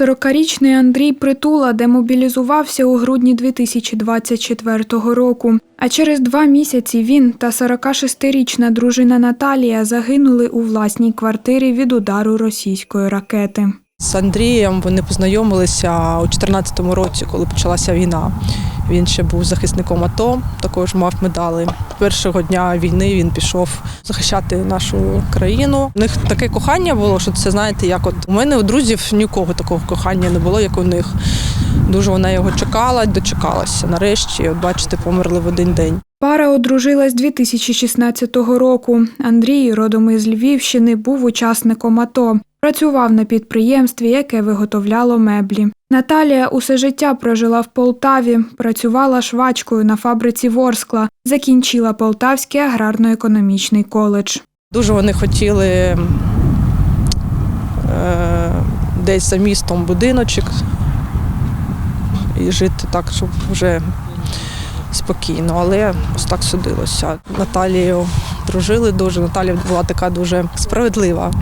40-річний Андрій Притула демобілізувався у грудні 2024 року. А через два місяці він та 46-річна дружина Наталія загинули у власній квартирі від удару російської ракети. З Андрієм вони познайомилися у 2014 році, коли почалася війна. Він ще був захисником АТО, також мав медали. Першого дня війни він пішов захищати нашу країну. У них таке кохання було, що це знаєте, як от у мене у друзів нікого такого кохання не було, як у них. Дуже вона його чекала, дочекалася. Нарешті, от бачите, померли в один день. Пара одружилась 2016 року. Андрій, родом із Львівщини, був учасником АТО. Працював на підприємстві, яке виготовляло меблі. Наталія усе життя прожила в Полтаві, працювала швачкою на фабриці Ворскла, закінчила Полтавський аграрно-економічний коледж. Дуже вони хотіли е, десь за містом будиночок і жити так, щоб вже спокійно. Але ось так судилося. Наталію дружили дуже. Наталія була така дуже справедлива,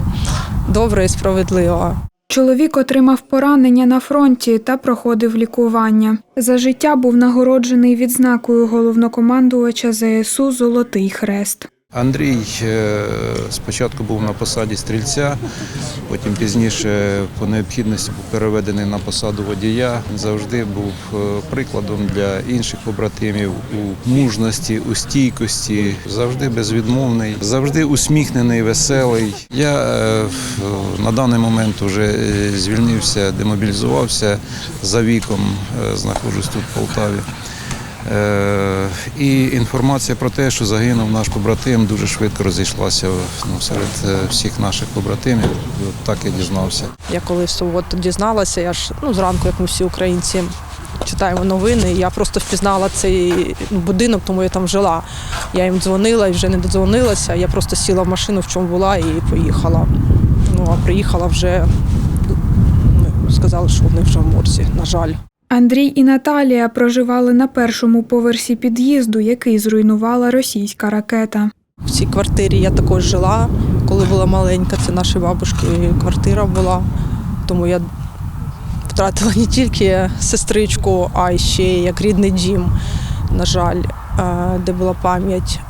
добра і справедливо. Чоловік отримав поранення на фронті та проходив лікування. За життя був нагороджений відзнакою головнокомандувача ЗСУ Золотий Хрест. Андрій е, спочатку був на посаді стрільця, потім пізніше по необхідності був переведений на посаду водія. Завжди був е, прикладом для інших побратимів у мужності, у стійкості, завжди безвідмовний, завжди усміхнений, веселий. Я е, на даний момент вже звільнився, демобілізувався за віком, знаходжусь тут в Полтаві. Е, І інформація про те, що загинув наш побратим, дуже швидко розійшлася ну, серед е, всіх наших побратимів. Так я дізнався. Я коли суботу дізналася, я ж ну зранку, як ми всі українці, читаємо новини. Я просто впізнала цей будинок, тому я там жила. Я їм дзвонила і вже не додзвонилася. Я просто сіла в машину, в чому була, і поїхала. Ну а приїхала вже. ну, Сказали, що вони вже в морзі, на жаль. Андрій і Наталія проживали на першому поверсі під'їзду, який зруйнувала російська ракета. В цій квартирі я також жила, коли була маленька. Це нашої бабушки квартира була. Тому я втратила не тільки сестричку, а й ще як рідний дім, на жаль, е, де була пам'ять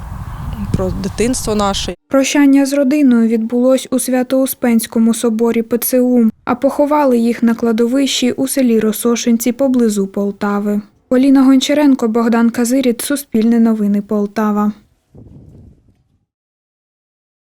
про дитинство наше. Прощання з родиною відбулось у Свято-Успенському соборі ПЦУ, а поховали їх на кладовищі у селі Росошинці поблизу Полтави. Поліна Гончаренко, Богдан Казиріт, Суспільне новини Полтава.